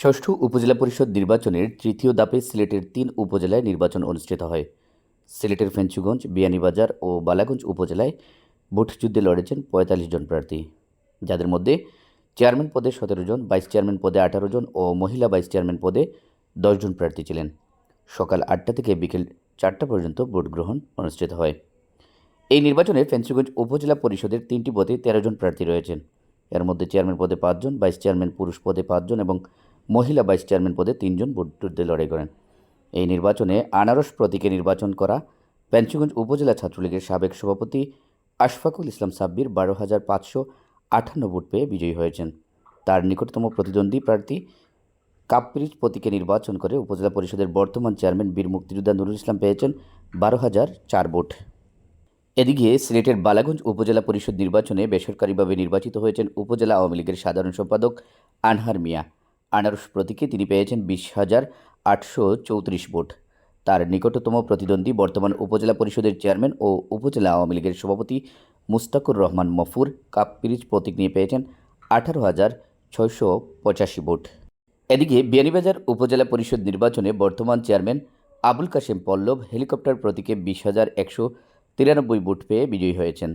ষষ্ঠ উপজেলা পরিষদ নির্বাচনের তৃতীয় দাপে সিলেটের তিন উপজেলায় নির্বাচন অনুষ্ঠিত হয়। সিলেটের ফেঞ্চুগঞ্জ, বিয়ানীবাজার ও বালাগঞ্জ উপজেলায় ভোটযুদ্ধে লড়েছেন পঁয়তাল্লিশ জন প্রার্থী। যাদের মধ্যে চেয়ারম্যান পদে সতেরো জন, ভাইস চেয়ারম্যান পদে আঠারো জন ও মহিলা ভাইস চেয়ারম্যান পদে দশজন প্রার্থী ছিলেন। সকাল আটটা থেকে বিকেল চারটা পর্যন্ত ভোট গ্রহণ অনুষ্ঠিত হয়। এই নির্বাচনে ফেঞ্চুগঞ্জ উপজেলা পরিষদের তিনটি পদে তেরো জন প্রার্থী রয়েছেন। এর মধ্যে চেয়ারম্যান পদে পাঁচজন ভাইস চেয়ারম্যান পুরুষ পদে পাঁচজন এবং মহিলা ভাইস চেয়ারম্যান পদে তিনজন ভোটযুদ্ধে লড়াই করেন। এই নির্বাচনে আনারস প্রতীকে নির্বাচন করা পেঞ্চুগঞ্জ উপজেলা ছাত্রলীগের সাবেক সভাপতি আশফাকুল ইসলাম সাব্বির বারো হাজার পাঁচশো আটান্ন ভোট পেয়ে বিজয়ী হয়েছেন। তার নিকটতম প্রতিদ্বন্দ্বী প্রার্থী কাপ্রিজ প্রতীকে নির্বাচন করে উপজেলা পরিষদের বর্তমান চেয়ারম্যান বীর মুক্তিযোদ্ধা নুরুল ইসলাম পেয়েছেন বারো হাজার চার ভোট। এদিকে সিলেটের বালাগঞ্জ উপজেলা পরিষদ নির্বাচনে বেসরকারিভাবে নির্বাচিত হয়েছেন উপজেলা আওয়ামী লীগের সাধারণ সম্পাদক আনহার মিয়া। আনারস প্রতীকে তিনি পেয়েছেন বিশ হাজার আটশো চৌত্রিশ ভোট। তার নিকটতম প্রতিদ্বন্দ্বী বর্তমান উপজেলা পরিষদের চেয়ারম্যান ও উপজেলা আওয়ামী লীগের সভাপতি মুস্তাকুর রহমান মফুর কাপ পিরিজ প্রতীক নিয়ে পেয়েছেন আঠারো হাজার ছয়শো পঁচাশি ভোট। এদিকে বিয়ানীবাজার উপজেলা পরিষদ নির্বাচনে বর্তমান চেয়ারম্যান আবুল কাশেম পল্লব হেলিকপ্টার প্রতীকে বিশ হাজার একশো তিরানব্বই ভোট পেয়ে বিজয়ী হয়েছেন।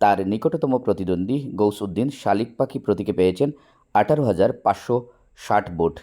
তার নিকটতম প্রতিদ্বন্দ্বী গৌস উদ্দিন শালিক পাখি প্রতীকে পেয়েছেন আঠারো হাজার পাঁচশো ষাট ভোট